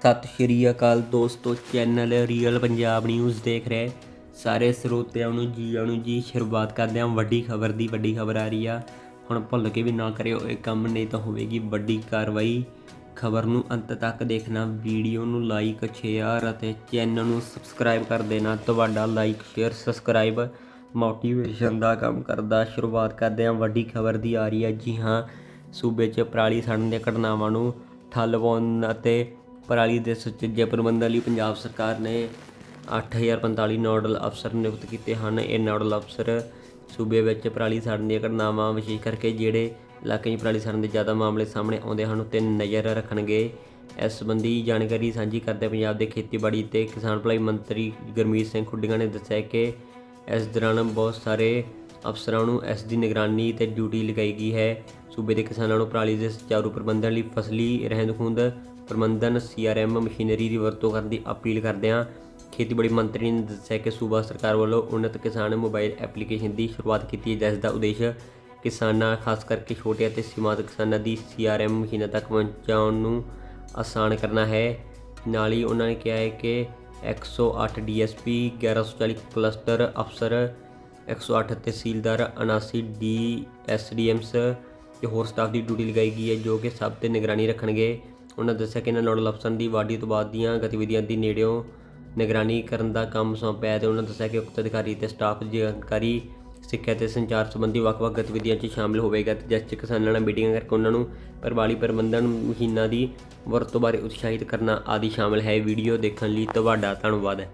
ਸਤਿ ਸ਼੍ਰੀ ਅਕਾਲ ਦੋਸਤੋ channel real Punjab news ਦੇਖ ਰਹੇ। ਸਾਰੇ ਸਰੋਤਿਆਂ ਨੂੰ ਜੀ ਆਇਆਂ ਨੂੰ ਜੀ ਸ਼ੁਰੂਆਤ ਕਰਦੇ ਹਾਂ। ਵੱਡੀ ਖਬਰ ਦੀ ਵੱਡੀ ਖਬਰ ਆ ਰਹੀ ਆ। ਹੁਣ ਭੁੱਲ ਕੇ ਵੀ ਨਾ ਕਰਿਓ, ਇਹ ਕੰਮ ਨਹੀਂ ਤਾਂ ਹੋਵੇਗੀ। ਵੱਡੀ ਕਾਰਵਾਈ, ਖਬਰ ਨੂੰ ਅੰਤ ਤੱਕ ਦੇਖਣਾ, ਵੀਡੀਓ ਨੂੰ ਲਾਈਕ ਸ਼ੇਅਰ ਅਤੇ ਚੈਨਲ ਨੂੰ ਸਬਸਕ੍ਰਾਈਬ ਕਰ ਦੇਣਾ। ਤੁਹਾਡਾ ਲਾਈਕ ਸ਼ੇਅਰ ਸਬਸਕ੍ਰਾਈਬ ਮੋਟੀਵੇਸ਼ਨ ਦਾ ਕੰਮ ਕਰਦਾ। ਸ਼ੁਰੂਆਤ ਕਰਦੇ ਹਾਂ। ਵੱਡੀ ਖਬਰ ਦੀ ਆ ਰਹੀ ਹੈ ਜੀ ਹਾਂ, ਸੂਬੇ 'ਚ ਪਰਾਲੀ ਸੜਨ ਦੀਆਂ ਘਟਨਾਵਾਂ ਨੂੰ ਠੱਲ ਪਾਉਣ ਅਤੇ ਪਰਾਲੀ ਦੇ ਸੁਚੱਜੇ ਪ੍ਰਬੰਧਨ ਲਈ ਪੰਜਾਬ ਸਰਕਾਰ ਨੇ 8045 ਨੋਡਲ ਅਫਸਰ ਨਿਯੁਕਤ ਕੀਤੇ ਹਨ। ਇਹ ਨੋਡਲ ਅਫਸਰ ਸੂਬੇ ਵਿੱਚ ਪਰਾਲੀ ਸੜਨ ਦੀਆਂ ਘਟਨਾਵਾਂ ਵਿਸ਼ੇਸ਼ ਕਰਕੇ ਜਿਹੜੇ ਇਲਾਕੇ 'ਚ ਪਰਾਲੀ ਸੜਨ ਦੇ ਜ਼ਿਆਦਾ ਮਾਮਲੇ ਸਾਹਮਣੇ ਆਉਂਦੇ ਹਨ, ਉੱਤੇ ਨਜ਼ਰ ਰੱਖਣਗੇ। ਇਸ ਸੰਬੰਧੀ ਜਾਣਕਾਰੀ ਸਾਂਝੀ ਕਰਦੇ ਪੰਜਾਬ ਦੇ ਖੇਤੀਬਾੜੀ ਤੇ ਕਿਸਾਨ ਭਲਾਈ ਮੰਤਰੀ ਗੁਰਮੀਤ ਸਿੰਘ ਖੁੱਡੀਆਂ ਨੇ ਦੱਸਿਆ ਕਿ ਇਸ ਦੌਰਾਨ ਬਹੁਤ ਸਾਰੇ ਅਫਸਰਾਂ ਨੂੰ ਇਸ ਦੀ ਨਿਗਰਾਨੀ ਤੇ ਡਿਊਟੀ ਲਗਾਈ ਗਈ ਹੈ। ਸੂਬੇ ਦੇ ਕਿਸਾਨਾਂ ਨੂੰ ਪਰਾਲੀ ਦੇ ਸੁਚਾਰੂ ਪ੍ਰਬੰਧਨ ਲਈ ਫਸਲੀ ਰਹਿੰਦ ਖੂੰਹਦ ਪ੍ਰਬੰਧਨ, ਸੀਆਰਐਮ ਮਸ਼ੀਨਰੀ ਦੀ ਵਰਤੋਂ ਕਰਨ ਦੀ ਅਪੀਲ ਕਰਦਿਆਂ ਖੇਤੀਬਾੜੀ ਮੰਤਰੀ ਨੇ ਦੱਸਿਆ ਕਿ ਸੂਬਾ ਸਰਕਾਰ ਵੱਲੋਂ ਉન્નਤ ਕਿਸਾਨ ਮੋਬਾਈਲ ਐਪਲੀਕੇਸ਼ਨ ਦੀ ਸ਼ੁਰੂਆਤ ਕੀਤੀ ਹੈ। ਜਿਸ ਦਾ ਉਦੇਸ਼ ਕਿਸਾਨਾਂ, ਖਾਸ ਕਰਕੇ ਛੋਟੇ ਅਤੇ ਸੀਮਾਂਤ ਕਿਸਾਨਾਂ ਦੀ ਸੀਆਰਐਮ ਮਸ਼ੀਨਾਂ ਤੱਕ ਪਹੁੰਚਾਉਣ ਨੂੰ ਆਸਾਨ ਕਰਨਾ ਹੈ। ਨਾਲ ਹੀ ਉਹਨਾਂ ਨੇ ਕਿਹਾ ਹੈ ਕਿ 108 ਡੀਐਸਪੀ 1140 ਕਲਸਟਰ ਅਫਸਰ 108 ਤਹਿਸੀਲਦਾਰ 79 ਡੀਐਸਡੀਐਮਸ ਤੇ ਹੋਰ ਸਟਾਫ ਦੀ ਡਿਊਟੀ ਲਗਾਈ ਗਈ ਹੈ, ਜੋ ਕਿ ਸਭ ਤੇ ਨਿਗਰਾਨੀ ਰੱਖਣਗੇ। ਉਹਨਾਂ ਦੱਸਿਆ ਕਿ ਇਹਨਾਂ ਨੋਡਲ ਅਫਸਰਾਂ ਦੀ ਵਾਢੀ ਤੋਂ ਬਾਅਦ ਦੀਆਂ ਗਤੀਵਿਧੀਆਂ ਦੀ ਨੇੜਿਓਂ ਨਿਗਰਾਨੀ ਕਰਨ ਦਾ ਕੰਮ ਸੌਂਪਿਆ ਹੈ ਤੇ ਉਹਨਾਂ ਦੱਸਿਆ ਕਿ ਉਕਤ ਅਧਿਕਾਰੀ ਤੇ ਸਟਾਫ ਦੀ ਜਾਣਕਾਰੀ, ਸਿੱਖਿਆ ਤੇ ਸੰਚਾਰ ਸੰਬੰਧੀ ਵੱਖ-ਵੱਖ ਗਤੀਵਿਧੀਆਂ 'ਚ ਸ਼ਾਮਿਲ ਹੋਵੇਗਾ ਤੇ ਜਿਸ 'ਚ ਕਿਸਾਨਾਂ ਨਾਲ ਮੀਟਿੰਗਾਂ ਕਰਕੇ ਉਹਨਾਂ ਨੂੰ ਪ੍ਰਵਾਲੀ ਪ੍ਰਬੰਧਨ ਮਸ਼ੀਨਾਂ ਦੀ ਵਰਤੋਂ ਬਾਰੇ ਉਤਸ਼ਾਹਿਤ ਕਰਨਾ ਆਦਿ ਸ਼ਾਮਿਲ ਹੈ। ਵੀਡੀਓ ਦੇਖਣ ਲਈ ਤੁਹਾਡਾ ਧੰਨਵਾਦ